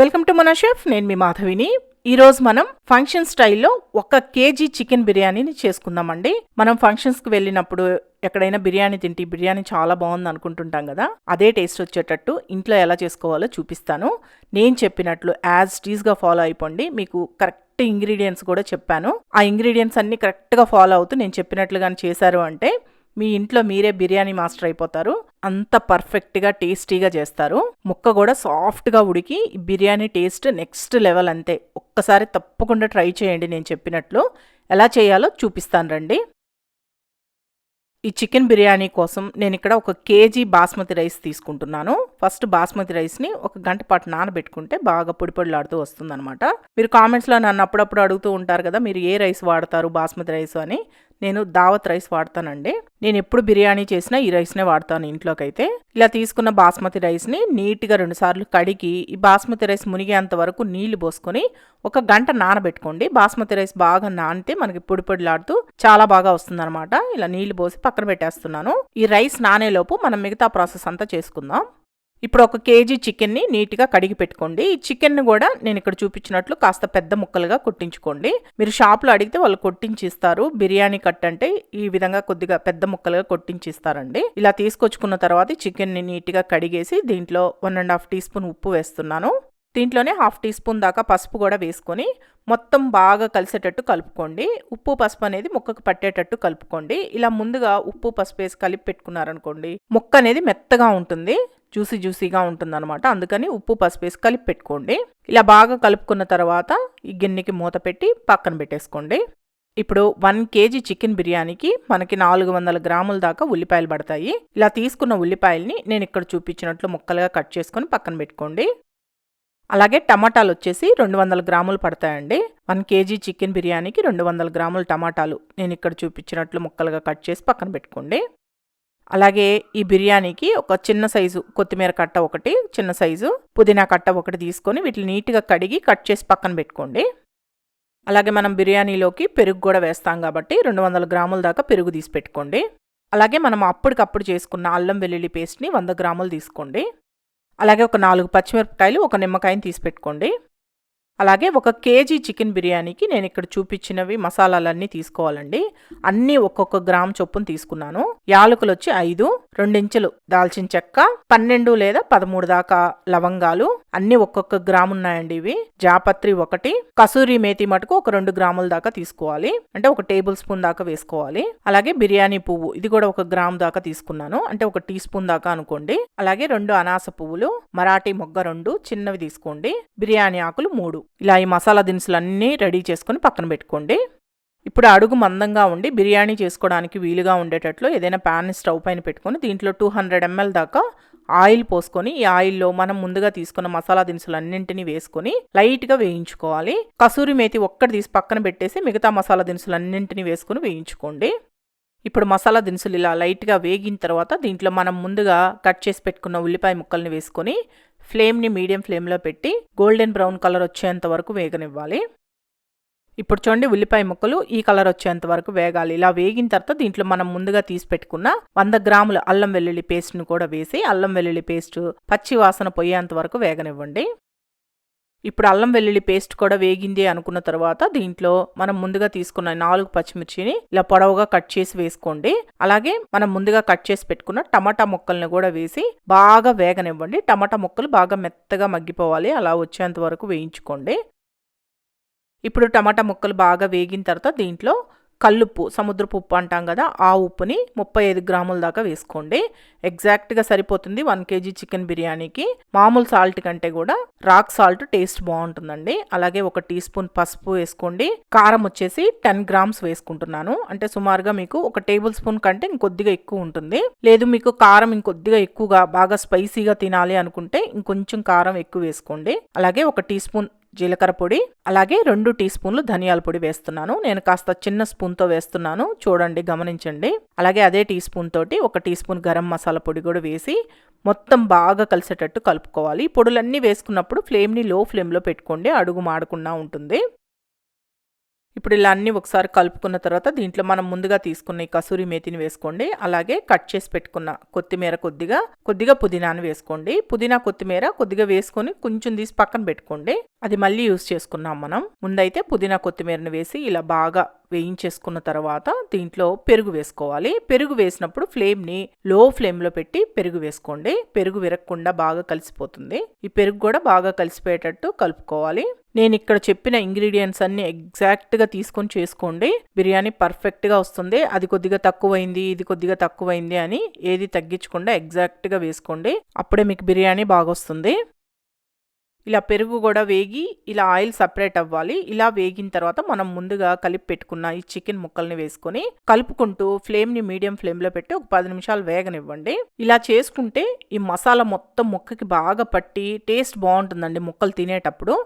Welcome to మన chef నేను మీ మాధవిని. ఈరోజు మనం ఫంక్షన్ స్టైల్లో ఒక కేజీ చికెన్ బిర్యానీని చేసుకుందామండి. మనం ఫంక్షన్స్కి వెళ్ళినప్పుడు ఎక్కడైనా బిర్యానీ తింటే బిర్యానీ చాలా బాగుంది అనుకుంటుంటాం కదా అదే టేస్ట్ వచ్చేటట్టు ఇంట్లో ఎలా చేసుకోవాలో చూపిస్తాను. నేను చెప్పినట్లు యాజ్ టీజ్గా ఫాలో అయిపోండి. మీకు కరెక్ట్ ఇంగ్రీడియంట్స్ కూడా చెప్పాను. ఆ ఇంగ్రీడియంట్స్ అన్ని కరెక్ట్గా ఫాలో అవుతూ నేను చెప్పినట్లుగానే చేశారు అంటే మీ ఇంట్లో మీరే బిర్యానీ మాస్టర్ అయిపోతారు. అంత పర్ఫెక్ట్గా టేస్టీగా చేస్తారు. ముక్క కూడా సాఫ్ట్గా ఉడికి బిర్యానీ టేస్ట్ నెక్స్ట్ లెవెల్ అంతే. ఒక్కసారి తప్పకుండా ట్రై చేయండి నేను చెప్పినట్లు. ఎలా చేయాలో చూపిస్తాను రండి. ఈ చికెన్ బిర్యానీ కోసం నేను ఇక్కడ ఒక కేజీ బాస్మతి రైస్ తీసుకుంటున్నాను. ఫస్ట్ బాస్మతి రైస్ని ఒక గంట పాటు నానబెట్టుకుంటే బాగా పొడి పొడిలాడుతూ వస్తుందన్నమాట. మీరు కామెంట్స్లో నన్ను అప్పుడప్పుడు అడుగుతూ ఉంటారు కదా మీరు ఏ రైస్ వాడతారు బాస్మతి రైస్ అని. నేను దావత్ రైస్ వాడతానండి. నేను ఎప్పుడు బిర్యానీ చేసినా ఈ రైస్నే వాడతాను ఇంట్లోకైతే. ఇలా తీసుకున్న బాస్మతి రైస్ని నీట్గా రెండుసార్లు కడిగి ఈ బాస్మతి రైస్ మునిగేంత వరకు నీళ్ళు పోసుకొని ఒక గంట నానబెట్టుకోండి. బాస్మతి రైస్ బాగా నానితే మనకి పొడి పొడిలాడుతూ చాలా బాగా వస్తుందన్నమాట. ఇలా నీళ్ళు పోసి పక్కన పెట్టేస్తున్నాను. ఈ రైస్ నానేలోపు మనం మిగతా ప్రాసెస్ అంతా చేసుకుందాం. ఇప్పుడు ఒక కేజీ చికెన్ని నీట్గా కడిగి పెట్టుకోండి. ఈ చికెన్ని కూడా నేను ఇక్కడ చూపించినట్లు కాస్త పెద్ద ముక్కలుగా కొట్టించుకోండి. మీరు షాప్లో అడిగితే వాళ్ళు కొట్టించి ఇస్తారు బిర్యానీ కట్ అంటే ఈ విధంగా కొద్దిగా పెద్ద ముక్కలుగా కొట్టించి ఇస్తారండి ఇలా తీసుకొచ్చుకున్న తర్వాత చికెన్ని నీట్గా కడిగేసి దీంట్లో one and half teaspoon ఉప్పు వేస్తున్నాను. దీంట్లోనే హాఫ్ టీ స్పూన్ దాకా పసుపు కూడా వేసుకొని మొత్తం బాగా కలిసేటట్టు కలుపుకోండి. ఉప్పు పసుపు అనేది ముక్కకు పట్టేటట్టు కలుపుకోండి. ఇలా ముందుగా ఉప్పు పసుపు వేసి కలిపి పెట్టుకున్నారనుకోండి ముక్క అనేది మెత్తగా ఉంటుంది. జ్యూసీ జ్యూసీగా ఉంటుందన్నమాట. అందుకని ఉప్పు పసుపు వేసి కలిపి పెట్టుకోండి. ఇలా బాగా కలుపుకున్న తర్వాత ఈ గిన్నెకి మూత పెట్టి పక్కన పెట్టేసుకోండి. ఇప్పుడు వన్ కేజీ చికెన్ బిర్యానీకి మనకి నాలుగు వందల గ్రాముల దాకా ఉల్లిపాయలు పడతాయి. ఇలా తీసుకున్న ఉల్లిపాయల్ని నేను ఇక్కడ చూపించినట్లు ముక్కలుగా కట్ చేసుకొని పక్కన పెట్టుకోండి. అలాగే టమాటాలు వచ్చేసి రెండు వందల గ్రాములు పడతాయండి. వన్ కేజీ చికెన్ బిర్యానీకి రెండు వందల గ్రాముల టమాటాలు నేను ఇక్కడ చూపించినట్లు ముక్కలుగా కట్ చేసి పక్కన పెట్టుకోండి. అలాగే ఈ బిర్యానీకి ఒక చిన్న సైజు కొత్తిమీర కట్ట ఒకటి చిన్న సైజు పుదీనా కట్ట ఒకటి తీసుకొని వీటిని నీట్గా కడిగి కట్ చేసి పక్కన పెట్టుకోండి. అలాగే మనం బిర్యానీలోకి పెరుగు కూడా వేస్తాం కాబట్టి రెండు వందల గ్రాముల దాకా పెరుగు తీసి పెట్టుకోండి. అలాగే మనం అప్పటికప్పుడు చేసుకున్న అల్లం వెల్లుల్లి పేస్ట్ని వంద గ్రాములు తీసుకోండి. అలాగే ఒక నాలుగు పచ్చిమిరపకాయలు ఒక నిమ్మకాయని తీసి పెట్టుకోండి. అలాగే ఒక కేజీ చికెన్ బిర్యానీకి నేను ఇక్కడ చూపించినవి మసాలాలన్నీ తీసుకోవాలండి. అన్నీ ఒక్కొక్క గ్రామ్ చొప్పున తీసుకున్నాను. యాలకులు వచ్చి ఐదు రెండించులు దాల్చిన చెక్క పన్నెండు లేదా పదమూడు దాకా లవంగాలు. అన్ని ఒక్కొక్క గ్రామ్ ఉన్నాయండి ఇవి. జాపత్రి ఒకటి కసూరి మేతి మటుకు ఒక రెండు గ్రాముల దాకా తీసుకోవాలి. అంటే ఒక టేబుల్ స్పూన్ దాకా వేసుకోవాలి. అలాగే బిర్యానీ పువ్వు ఇది కూడా ఒక గ్రామ్ దాకా తీసుకున్నాను. అంటే ఒక టీ స్పూన్ దాకా అనుకోండి. అలాగే రెండు అనాస పువ్వులు మరాఠీ మొగ్గ రెండు చిన్నవి తీసుకోండి. బిర్యానీ ఆకులు మూడు. ఇలా ఈ మసాలా దినుసులు అన్నీ రెడీ చేసుకొని పక్కన పెట్టుకోండి. ఇప్పుడు అడుగు మందంగా ఉండి బిర్యానీ చేసుకోవడానికి వీలుగా ఉండేటట్లు ఏదైనా ప్యాన్ స్టవ్ పైన పెట్టుకొని దీంట్లో టూ హండ్రెడ్ ఎంఎల్ దాకా ఆయిల్ పోసుకొని ఈ ఆయిల్లో మనం ముందుగా తీసుకున్న మసాలా దినుసులు అన్నింటినీ వేసుకొని లైట్గా వేయించుకోవాలి. కసూరి మేతి ఒక్కటి తీసి పక్కన పెట్టేసి మిగతా మసాలా దినుసులు అన్నింటినీ వేసుకొని వేయించుకోండి. ఇప్పుడు మసాలా దినుసులు ఇలా లైట్గా వేగిన తర్వాత దీంట్లో మనం ముందుగా కట్ చేసి పెట్టుకున్న ఉల్లిపాయ ముక్కల్ని వేసుకొని ఫ్లేమ్ని మీడియం ఫ్లేమ్లో పెట్టి గోల్డెన్ బ్రౌన్ కలర్ వచ్చేంత వరకు వేగనివ్వాలి. ఇప్పుడు చూడండి ఉల్లిపాయ ముక్కలు ఈ కలర్ వచ్చేంత వరకు వేగాలి. ఇలా వేగిన తర్వాత దీంట్లో మనం ముందుగా తీసి పెట్టుకున్న వంద గ్రాముల అల్లం వెల్లుల్లి పేస్ట్ను కూడా వేసి అల్లం వెల్లుల్లి పేస్ట్ పచ్చి వాసన పోయేంత వరకు వేగనివ్వండి. ఇప్పుడు అల్లం వెల్లుల్లి పేస్ట్ కూడా వేగింది అనుకున్న తర్వాత దీంట్లో మనం ముందుగా తీసుకున్న నాలుగు పచ్చిమిర్చిని ఇలా పొడవుగా కట్ చేసి వేసుకోండి. అలాగే మనం ముందుగా కట్ చేసి పెట్టుకున్న టమాటా ముక్కల్ని కూడా వేసి బాగా వేగనివ్వండి. టమాటా ముక్కలు బాగా మెత్తగా మగ్గిపోవాలి. అలా వచ్చేంత వరకు వేయించుకోండి. ఇప్పుడు టమాటా ముక్కలు బాగా వేగిన తర్వాత దీంట్లో కల్లుప్పు సముద్రపు ఉప్పు అంటాం కదా ఆ ఉప్పుని ముప్పై ఐదు గ్రాముల దాకా వేసుకోండి. ఎగ్జాక్ట్గా సరిపోతుంది వన్ కేజీ చికెన్ బిర్యానీకి. మామూలు సాల్ట్ కంటే కూడా రాక్ సాల్ట్ టేస్ట్ బాగుంటుందండి. అలాగే ఒక టీ స్పూన్ పసుపు వేసుకోండి. కారం వచ్చేసి టెన్ గ్రామ్స్ వేసుకుంటున్నాను. అంటే సుమారుగా మీకు ఒక టేబుల్ స్పూన్ కంటే ఇంకొద్దిగా ఎక్కువ ఉంటుంది. లేదు మీకు కారం ఇంకొద్దిగా ఎక్కువగా బాగా స్పైసీగా తినాలి అనుకుంటే ఇంకొంచెం కారం ఎక్కువ వేసుకోండి. అలాగే ఒక టీ స్పూన్ జీలకర్ర పొడి అలాగే రెండు టీ స్పూన్లు ధనియాల పొడి వేస్తున్నాను. నేను కాస్త చిన్న స్పూన్తో వేస్తున్నాను. చూడండి గమనించండి. అలాగే అదే టీ స్పూన్ తోటి ఒక టీ స్పూన్ గరం మసాలా పొడి కూడా వేసి మొత్తం బాగా కలిసేటట్టు కలుపుకోవాలి. పొడులన్నీ వేసుకున్నప్పుడు ఫ్లేమ్ని లో ఫ్లేమ్లో పెట్టుకోండి. అడుగు మాడకుండా ఉంటుంది. ఇప్పుడు ఇలా అన్నీ ఒకసారి కలుపుకున్న తర్వాత దీంట్లో మనం ముందుగా తీసుకున్న ఈ కసూరి మేతిని వేసుకోండి. అలాగే కట్ చేసి పెట్టుకున్న కొత్తిమీర కొద్దిగా కొద్దిగా పుదీనాను వేసుకోండి. పుదీనా కొత్తిమీర కొద్దిగా వేసుకొని కొంచెం తీసి పక్కన పెట్టుకోండి. అది మళ్ళీ యూస్ చేసుకున్నాం మనం. ముందైతే పుదీనా కొత్తిమీరను వేసి ఇలా బాగా వేయించేసుకున్న తర్వాత దీంట్లో పెరుగు వేసుకోవాలి. పెరుగు వేసినప్పుడు ఫ్లేమ్ని లో ఫ్లేమ్లో పెట్టి పెరుగు వేసుకోండి. పెరుగు విరగకుండా బాగా కలిసిపోతుంది. ఈ పెరుగు కూడా బాగా కలిసిపోయేటట్టు కలుపుకోవాలి. నేను ఇక్కడ చెప్పిన ఇంగ్రీడియంట్స్ అన్ని ఎగ్జాక్ట్గా తీసుకొని చేసుకోండి. బిర్యానీ పర్ఫెక్ట్గా వస్తుంది. అది కొద్దిగా తక్కువైంది ఇది కొద్దిగా తక్కువైంది అని ఏది తగ్గించకుండా ఎగ్జాక్ట్గా వేసుకోండి. అప్పుడే మీకు బిర్యానీ బాగా వస్తుంది ఇలా పెరుగు కూడా వేగి ఇలా ఆయిల్ సపరేట్ అవ్వాలి. ఇలా వేగిన తర్వాత మనం ముందుగా కలిపి పెట్టుకున్న ఈ చికెన్ ముక్కల్ని వేసుకొని కలుపుకుంటూ ఫ్లేమ్ని మీడియం ఫ్లేమ్లో పెట్టి ఒక పది నిమిషాలు వేగనివ్వండి. ఇలా చేసుకుంటే ఈ మసాలా మొత్తం ముక్కకి బాగా పట్టి టేస్ట్ బాగుంటుందండి ముక్కలు తినేటప్పుడు.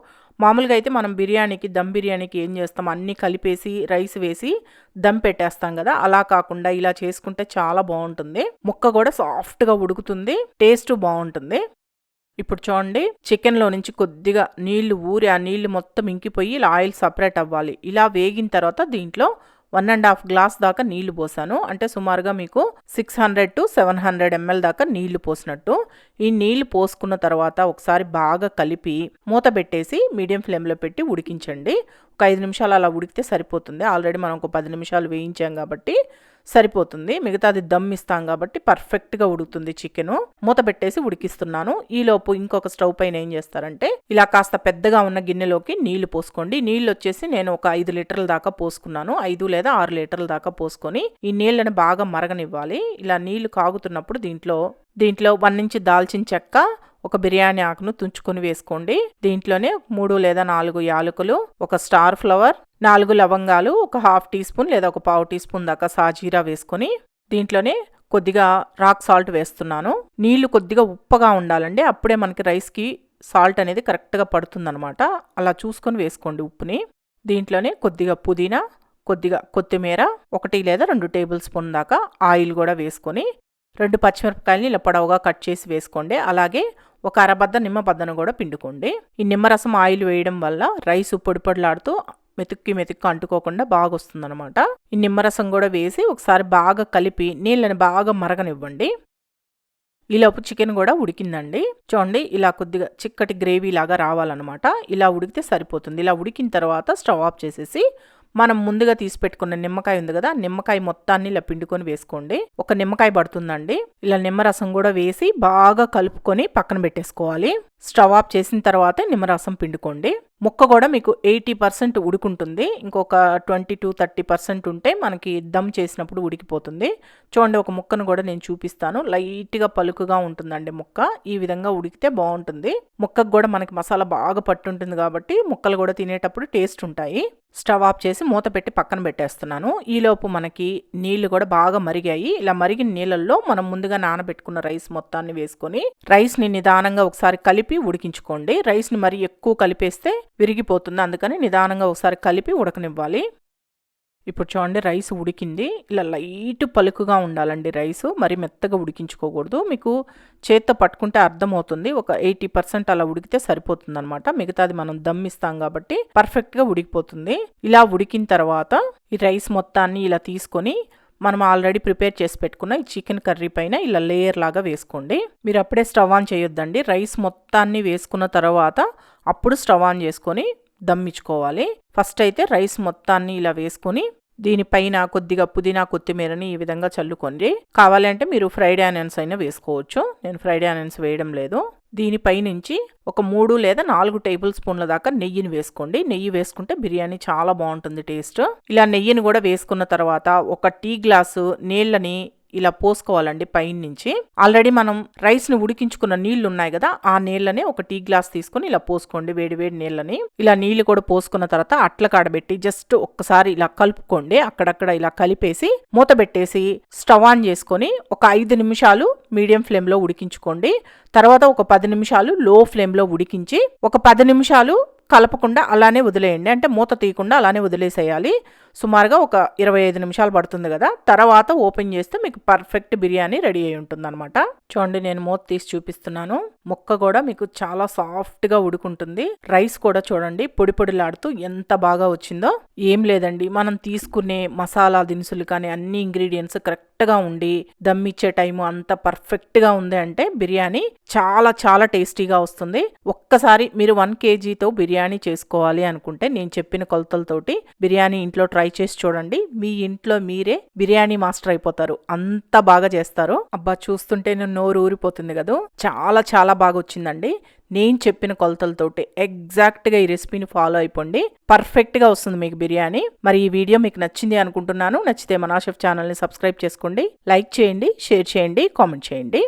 మామూలుగా అయితే మనం బిర్యానీకి దమ్ బిర్యానీకి ఏం చేస్తాం? అన్నీ కలిపేసి రైస్ వేసి దమ్ పెట్టేస్తాం కదా? అలా కాకుండా ఇలా చేసుకుంటే చాలా బాగుంటుంది. ముక్క కూడా సాఫ్ట్గా ఉడుకుతుంది. టేస్ట్ బాగుంటుంది. ఇప్పుడు చూడండి చికెన్లో నుంచి కొద్దిగా నీళ్ళు ఊరి ఆ నీళ్ళు మొత్తం ఇంకిపోయి ఇలా ఆయిల్ సపరేట్ అవ్వాలి. ఇలా వేగిన తర్వాత దీంట్లో వన్ అండ్ హాఫ్ గ్లాస్ దాకా నీళ్ళు పోసాను. అంటే సుమారుగా మీకు six hundred to seven hundred ML దాకా నీళ్ళు పోసినట్టు. ఈ నీళ్ళు పోసుకున్న తర్వాత ఒకసారి బాగా కలిపి మూత పెట్టేసి మీడియం ఫ్లేమ్లో పెట్టి ఉడికించండి. ఒక ఐదు నిమిషాలు అలా ఉడికితే సరిపోతుంది. ఆల్రెడీ మనం ఒక పది నిమిషాలు వేయించాం కాబట్టి సరిపోతుంది. మిగతాది దమ్ ఇస్తాం కాబట్టి పర్ఫెక్ట్గా ఉడుకుతుంది చికెన్. మూత పెట్టేసి ఉడికిస్తున్నాను. ఈలోపు ఇంకొక స్టవ్ పైన ఏం చేస్తారంటే ఇలా కాస్త పెద్దగా ఉన్న గిన్నెలోకి నీళ్ళు పోసుకోండి. నీళ్ళు వచ్చేసి నేను ఒక ఐదు లీటర్ల దాకా పోసుకున్నాను. ఐదు లేదా ఆరు లీటర్ల దాకా పోసుకొని ఈ నీళ్ళని బాగా మరగనివ్వాలి. ఇలా నీళ్ళు కాగుతున్నప్పుడు దీంట్లో దీంట్లో వన్ నుంచి దాల్చిన చెక్క ఒక బిర్యానీ ఆకును తుంచుకొని వేసుకోండి. దీంట్లోనే మూడు లేదా నాలుగు యాలకులు ఒక స్టార్ ఫ్లవర్ నాలుగు లవంగాలు ఒక హాఫ్ టీ స్పూన్ లేదా ఒక పావు టీ స్పూన్ దాకా సాజీరా వేసుకొని దీంట్లోనే కొద్దిగా రాక్ సాల్ట్ వేస్తున్నాను. నీళ్ళు కొద్దిగా ఉప్పగా ఉండాలండి. అప్పుడే మనకి రైస్కి సాల్ట్ అనేది కరెక్ట్గా పడుతుందనమాట అలా చూసుకొని వేసుకోండి ఉప్పుని. దీంట్లోనే కొద్దిగా పుదీనా కొద్దిగా కొత్తిమీర ఒకటి లేదా రెండు టేబుల్ స్పూన్ దాకా ఆయిల్ కూడా వేసుకొని రెండు పచ్చిమిరపకాయలని ఇలా పొడవుగా కట్ చేసి వేసుకోండి. అలాగే ఒక అరబద్ద నిమ్మబద్దను కూడా పిండుకోండి. ఈ నిమ్మరసం ఆయిల్ వేయడం వల్ల రైస్ పొడిపొడిలాడుతూ మెతుక్కి మెతుక్కి అంటుకోకుండా బాగా వస్తుందన్నమాట ఈ నిమ్మరసం కూడా వేసి ఒకసారి బాగా కలిపి నీళ్ళని బాగా మరగనివ్వండి. ఈలోపు చికెన్ కూడా ఉడికిందండి. చూడండి ఇలా కొద్దిగా చిక్కటి గ్రేవీ లాగా రావాలన్నమాట. ఇలా ఉడికితే సరిపోతుంది. ఇలా ఉడికిన తర్వాత స్టవ్ ఆఫ్ చేసేసి మనం ముందుగా తీసి పెట్టుకున్న నిమ్మకాయ ఉంది కదా నిమ్మకాయ మొత్తాన్ని ఇలా పిండుకొని వేసుకోండి. ఒక నిమ్మకాయ పడుతుందండి. ఇలా నిమ్మరసం కూడా వేసి బాగా కలుపుకొని పక్కన పెట్టేసుకోవాలి. స్టవ్ ఆఫ్ చేసిన తర్వాత నిమ్మరసం పిండుకోండి. ముక్క కూడా మీకు ఎయిటీ పర్సెంట్ ఉడుకుంటుంది. ఇంకొక ట్వంటీ టు థర్టీ పర్సెంట్ ఉంటే మనకి దమ్ చేసినప్పుడు ఉడికిపోతుంది. చూడండి ఒక ముక్కను కూడా నేను చూపిస్తాను. లైట్గా పలుకుగా ఉంటుందండి ముక్క. ఈ విధంగా ఉడికితే బాగుంటుంది. ముక్కకు కూడా మనకి మసాలా బాగా పట్టుంటుంది కాబట్టి ముక్కలు కూడా తినేటప్పుడు టేస్ట్ ఉంటాయి. స్టవ్ ఆఫ్ చేసి మూత పెట్టి పక్కన పెట్టేస్తున్నాను. ఈలోపు మనకి నీళ్ళు కూడా బాగా మరిగాయి. ఇలా మరిగిన నీళ్ళల్లో మనం ముందుగా నానబెట్టుకున్న రైస్ మొత్తాన్ని వేసుకొని రైస్ని నిదానంగా ఒకసారి కలిపి ఉడికించుకోండి. రైస్ని మరి ఎక్కువ కలిపేస్తే విరిగిపోతుంది. అందుకని నిదానంగా ఒకసారి కలిపి ఉడకనివ్వాలి. ఇప్పుడు చూడండి రైస్ ఉడికింది. ఇలా లైట్ పలుకుగా ఉండాలండి రైస్. మరి మెత్తగా ఉడికించుకోకూడదు. మీకు చేత్తో పట్టుకుంటే అర్థమవుతుంది. ఒక ఎయిటీ పర్సెంట్ అలా ఉడికితే సరిపోతుంది అనమాట మిగతాది మనం దమ్ ఇస్తాం కాబట్టి పర్ఫెక్ట్గా ఉడికిపోతుంది. ఇలా ఉడికిన తర్వాత ఈ రైస్ మొత్తాన్ని ఇలా తీసుకొని మనం ఆల్రెడీ ప్రిపేర్ చేసి పెట్టుకున్న ఈ చికెన్ కర్రీ పైన ఇలా లేయర్ లాగా వేసుకోండి. మీరు అప్పుడే స్టవ్ ఆన్ చేయొద్దండి. రైస్ మొత్తాన్ని వేసుకున్న తర్వాత అప్పుడు స్టవ్ ఆన్ చేసుకొని దమ్మించుకోవాలి. ఫస్ట్ అయితే రైస్ మొత్తాన్ని ఇలా వేసుకొని దీనిపైన కొద్దిగా పుదీనా కొత్తిమీరని ఈ విధంగా చల్లుకోండి. కావాలంటే మీరు ఫ్రైడ్ ఆనియన్స్ అయినా వేసుకోవచ్చు. నేను ఫ్రైడ్ ఆనియన్స్ వేయడం లేదు. దీనిపై నుంచి ఒక మూడు లేదా నాలుగు టేబుల్ స్పూన్ల దాకా నెయ్యిని వేసుకోండి. నెయ్యి వేసుకుంటే బిర్యానీ చాలా బాగుంటుంది టేస్ట్. ఇలా నెయ్యిని కూడా వేసుకున్న తర్వాత ఒక టీ గ్లాసు నీళ్ళని ఇలా పోసుకోవాలండి పైన నుంచి. ఆల్రెడీ మనం రైస్ని ఉడికించుకున్న నీళ్ళు ఉన్నాయి కదా ఆ నీళ్ళని ఒక టీ గ్లాస్ తీసుకొని ఇలా పోసుకోండి వేడి వేడి నీళ్ళని. ఇలా నీళ్ళు కూడా పోసుకున్న తర్వాత అట్ల కాడబెట్టి జస్ట్ ఒక్కసారి ఇలా కలుపుకోండి. అక్కడక్కడ ఇలా కలిపేసి మూత పెట్టేసి స్టవ్ ఆన్ చేసుకొని ఒక ఐదు నిమిషాలు మీడియం ఫ్లేమ్లో ఉడికించుకోండి. తర్వాత ఒక పది నిమిషాలు లో ఫ్లేమ్లో ఉడికించి ఒక పది నిమిషాలు కలపకుండా అలానే వదిలేయండి. అంటే మూత తీయకుండా అలానే వదిలేసేయాలి. సుమారుగా ఒక ఇరవై ఐదు నిమిషాలు పడుతుంది కదా. తర్వాత ఓపెన్ చేస్తే మీకు పర్ఫెక్ట్ బిర్యానీ రెడీ అయి ఉంటుంది అనమాట చూడండి నేను మూత తీసి చూపిస్తున్నాను. ముక్క కూడా మీకు చాలా సాఫ్ట్గా ఉడుకుంటుంది. రైస్ కూడా చూడండి పొడి పొడిలాడుతూ ఎంత బాగా వచ్చిందో. ఏం లేదండి. మనం తీసుకునే మసాలా దినుసులు కానీ అన్ని ఇంగ్రీడియంట్స్ కరెక్ట్ కరెక్ట్గా ఉండి దమ్మిచ్చే టైము అంత పర్ఫెక్ట్గా ఉంది అంటే బిర్యానీ చాలా చాలా టేస్టీగా వస్తుంది. ఒక్కసారి మీరు వన్ కేజీతో బిర్యానీ చేసుకోవాలి అనుకుంటే నేను చెప్పిన కొలతలతోటి బిర్యానీ ఇంట్లో ట్రై చేసి చూడండి. మీ ఇంట్లో మీరే బిర్యానీ మాస్టర్ అయిపోతారు. అంత బాగా చేస్తారు. అబ్బా చూస్తుంటే నేను నోరు ఊరిపోతుంది కదా. చాలా చాలా బాగా వచ్చిందండి. నేను చెప్పిన కొలతలతోటి ఎగ్జాక్ట్గా ఈ రెసిపీని ఫాలో అయిపోండి. పర్ఫెక్ట్గా వస్తుంది మీకు బిర్యానీ. మరి ఈ వీడియో మీకు నచ్చింది అనుకుంటున్నాను. నచ్చితే మనాషెఫ్ ఛానల్ని సబ్స్క్రైబ్ చేసుకోండి. లైక్ చేయండి షేర్ చేయండి కామెంట్ చేయండి.